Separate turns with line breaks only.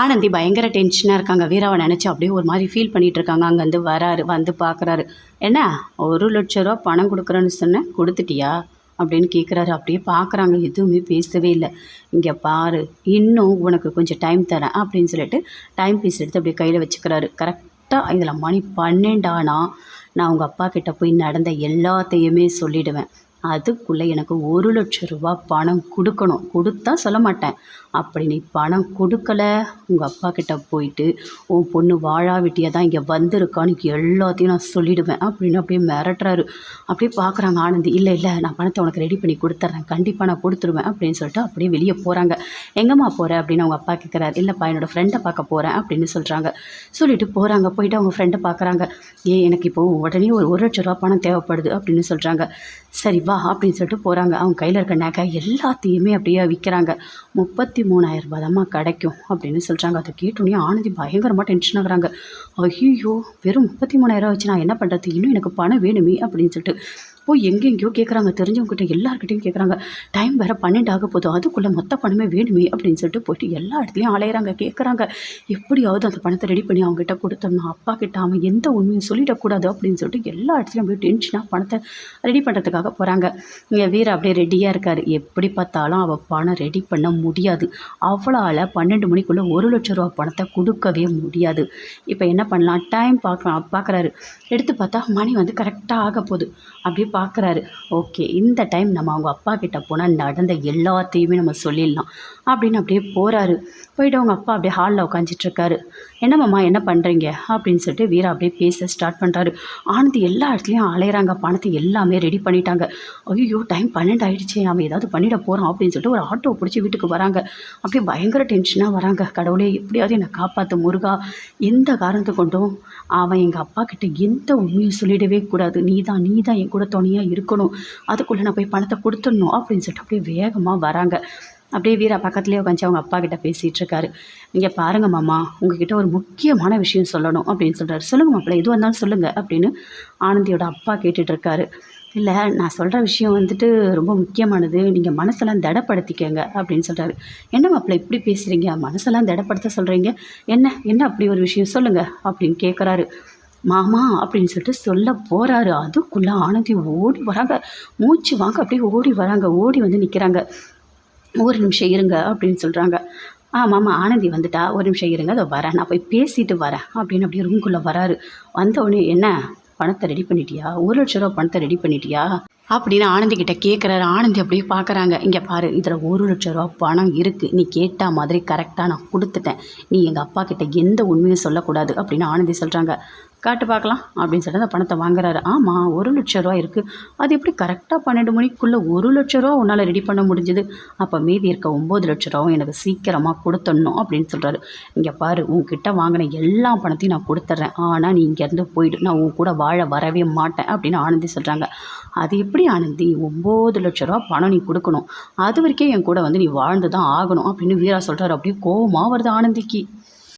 ஆனந்தி பயங்கர டென்ஷனாக இருக்காங்க. வீராவை நினச்சி அப்படியே ஒரு மாதிரி ஃபீல் பண்ணிகிட்டு இருக்காங்க. அங்கேருந்து வராரு வந்து பார்க்குறாரு. என்ன? ஒரு லட்ச ரூபா பணம் கொடுக்குறேன்னு சொன்னேன் கொடுத்துட்டியா? அப்படின்னு கேட்குறாரு அப்படியே பார்க்குறாங்க. எதுவுமே பேசவே இல்லை. இங்கே பாரு இன்னும் உனக்கு கொஞ்சம் டைம் தரேன் அப்படின்னு சொல்லிட்டு டைம் பீஸ் எடுத்து அப்படியே கையில் வச்சுக்கிறாரு. கரெக்டாக இதில் மணி பன்னெண்டானா நான் உங்கள் அப்பா கிட்டே போய் நடந்த எல்லாத்தையுமே சொல்லிவிடுவேன் அதுக்குள்ளே எனக்கு ஒரு லட்ச ரூபா பணம் கொடுக்கணும். கொடுத்தா சொல்ல மாட்டேன். அப்படி நீ பணம் கொடுக்கல உங்கள் அப்பா கிட்ட போயிட்டு உன் பொண்ணு வாழா வெட்டியாக தான் இங்கே வந்திருக்கான்னு எல்லாத்தையும் நான் சொல்லிடுவேன். அப்படின்னு அப்படியே மிரட்டுறாரு. அப்படியே பார்க்குறாங்க ஆனந்தி. இல்லை இல்லை நான் பணத்தை உனக்கு ரெடி பண்ணி கொடுத்துட்றேன் கண்டிப்பாக நான் கொடுத்துருவேன். அப்படின்னு சொல்லிட்டு அப்படியே வெளியே போகிறாங்க எங்கம்மா போகிற அப்படின்னு அவங்க அப்பா கேட்குறாரு இல்லைப்பா என்னோடய ஃப்ரெண்டை பார்க்க போகிறேன் அப்படின்னு சொல்கிறாங்க சொல்லிட்டு போகிறாங்க போயிட்டு அவங்க ஃப்ரெண்டை பார்க்குறாங்க ஏ எனக்கு இப்போது உடனே ஒரு ஒரு லட்ச ரூபா பணம் தேவைப்படுது. அப்படின்னு சொல்கிறாங்க சரி வா அப்படின்னு சொல்லிட்டு போகிறாங்க அவங்க கையில் இருக்க நகை எல்லாத்தையுமே அப்படியே விற்கிறாங்க முப்பத்தி மூணாயிரம் ரூபாய் தாம்மா கிடைக்கும் அப்படின்னு சொல்கிறாங்க அதை கேட்டோன்னே ஆனந்தி பயங்கரமாக டென்ஷன் ஆகுறாங்க. ஐயோ வெறும் முப்பத்தி மூணாயிரம் வச்சு நான் என்ன பண்ணுறது இன்னும் எனக்கு பணம் வேணுமே அப்படின்னு சொல்லிட்டு போய் எங்கெங்கேயோ கேட்குறாங்க தெரிஞ்சவங்ககிட்ட எல்லாருக்கிட்டையும் கேட்குறாங்க டைம் வேறு பன்னெண்டு ஆக போதும் அதுக்குள்ளே மொத்த பணமே வேணுமே அப்படின்னு சொல்லிட்டு போயிட்டு எல்லா இடத்துலையும் அலையிறாங்க கேட்குறாங்க எப்படியாவது அந்த பணத்தை ரெடி பண்ணி அவங்ககிட்ட கொடுத்தோம்னா அப்பா கிட்ட அவன் எந்த உண்மையும் சொல்லிடக்கூடாது அப்படின்னு சொல்லிட்டு எல்லா இடத்துலையும் போய் டென்ஷனாக பணத்தை ரெடி பண்ணுறதுக்காக போகிறாங்க இங்கே வீர அப்படியே ரெடியாக இருக்கார். எப்படி பார்த்தாலும் அவள் பணம் ரெடி பண்ண முடியாது. அவளால் பன்னெண்டு மணிக்குள்ளே ஒரு லட்ச ரூபா பணத்தை கொடுக்கவே முடியாது. இப்போ என்ன பண்ணலாம்? டைம் பார்க்கலாம் பார்க்குறாரு எடுத்து பார்த்தா மணி வந்து கரெக்டாக ஆக போகுது. அப்படியே பார்க்குறாரு. ஓகே இந்த டைம் நம்ம அவங்க அப்பா கிட்ட போனால் நடந்த எல்லாத்தையுமே நம்ம சொல்லிடலாம் அப்படின்னு அப்படியே போகிறாரு போயிட்டு அவங்க அப்பா அப்படியே ஹாலில் உட்காந்துட்ருக்காரு என்னம்மா என்ன பண்ணுறீங்க அப்படின்னு சொல்லிட்டு வீரா அப்படியே பேச ஸ்டார்ட் பண்ணுறாரு ஆனந்தி எல்லா இடத்துலையும் அலையிறாங்க. பணத்தை எல்லாமே ரெடி பண்ணிட்டாங்க. ஐயோ டைம் பன்னெண்டு ஆகிடுச்சு அவன் ஏதாவது பண்ணிட போகிறான் அப்படின்னு சொல்லிட்டு ஒரு ஆட்டோ பிடிச்சி வீட்டுக்கு வராங்க. அப்படியே பயங்கர டென்ஷனாக வராங்க. கடவுளே எப்படியாவது என்னை காப்பாற்று முருகா. எந்த காரணத்தை கொண்டும் அவன் எங்கள் அப்பா கிட்ட எந்த உண்மையும் சொல்லிடவே கூடாது. நீ தான் நீ தான் என் கூட கவனியாக இருக்கணும். அதுக்குள்ளே நான் போய் பணத்தை கொடுத்துடணும் அப்படின்னு சொல்லிட்டு அப்படியே வேகமாக வராங்க. அப்படியே வீரா பக்கத்துலேயே உட்காந்து அவங்க அப்பா கிட்ட பேசிகிட்டு இருக்காரு. நீங்கள் பாருங்க மாமா உங்ககிட்ட ஒரு முக்கியமான விஷயம் சொல்லணும் அப்படின்னு சொல்கிறாரு சொல்லுங்கள் மாப்பிள்ள எதுவாக இருந்தாலும் சொல்லுங்கள் அப்படின்னு ஆனந்தியோட அப்பா கேட்டுட்டு இருக்காரு. இல்லை நான் சொல்கிற விஷயம் வந்துட்டு ரொம்ப முக்கியமானது. நீங்கள் மனசெல்லாம் திடப்படுத்திக்கங்க அப்படின்னு சொல்கிறாரு என்ன மாப்பிள்ள இப்படி பேசுகிறீங்க மனசெல்லாம் திடப்படுத்த சொல்கிறீங்க என்ன என்ன அப்படி ஒரு விஷயம் சொல்லுங்கள் அப்படின்னு கேட்குறாரு மாமா அப்படின்னு சொல்லிட்டு சொல்ல போகிறாரு அதுக்குள்ளே ஆனந்தி ஓடி வராங்க. மூச்சு வாங்க அப்படியே ஓடி வராங்க. ஓடி வந்து நிற்கிறாங்க ஒரு நிமிஷம் இருங்க அப்படின்னு சொல்கிறாங்க ஆ மாமா ஆனந்தி வந்துட்டா. ஒரு நிமிஷம் இருங்க அதை வரேன். நான் போய் பேசிட்டு வரேன் அப்படின்னு அப்படியே ரூம்குள்ளே வராரு. வந்த உடனே என்ன? பணத்தை ரெடி பண்ணிட்டியா? ஒரு லட்ச ரூபா பணத்தை ரெடி பண்ணிட்டியா? அப்படின்னு ஆனந்திக்கிட்ட கேட்குறாரு ஆனந்தி அப்படியே பார்க்குறாங்க இங்கே பாரு இதில் ஒரு லட்ச ரூபா பணம் இருக்குது நீ கேட்ட மாதிரி கரெக்டாக நான் கொடுத்துட்டேன். நீ எங்கள் அப்பா கிட்ட எந்த உண்மையும் சொல்லக்கூடாது அப்படின்னு ஆனந்தி சொல்கிறாங்க காட்டு பார்க்கலாம் அப்படின்னு சொல்லிட்டு அந்த பணத்தை வாங்குறாரு. ஆமாம் ஒரு லட்ச ரூபா இருக்குது அது எப்படி கரெக்டாக பன்னெண்டு மணிக்குள்ளே ஒரு லட்ச ரூபா உன்னால் ரெடி பண்ண முடிஞ்சுது? அப்போ மீதி இருக்க ஒம்பது லட்ச ரூபாவும் எனக்கு சீக்கிரமாக கொடுத்துடணும் அப்படின்னு சொல்கிறாரு இங்கே பாரு உன்கிட்ட வாங்கின எல்லா பணத்தையும் நான் கொடுத்துட்றேன். ஆனால் நீ இங்கேருந்து போயிடு. நான் உன் கூட வாழ வரவே மாட்டேன் அப்படின்னு ஆனந்தி சொல்கிறாங்க அது எப்படி ஆனந்தி? ஒம்பது லட்ச ரூபா பணம் நீ கொடுக்கணும். அது வரைக்கும் என் கூட வந்து நீ வாழ்ந்து தான் ஆகணும் அப்படின்னு வீரா சொல்கிறார் அப்படியே கோவமாக வருது ஆனந்திக்கு.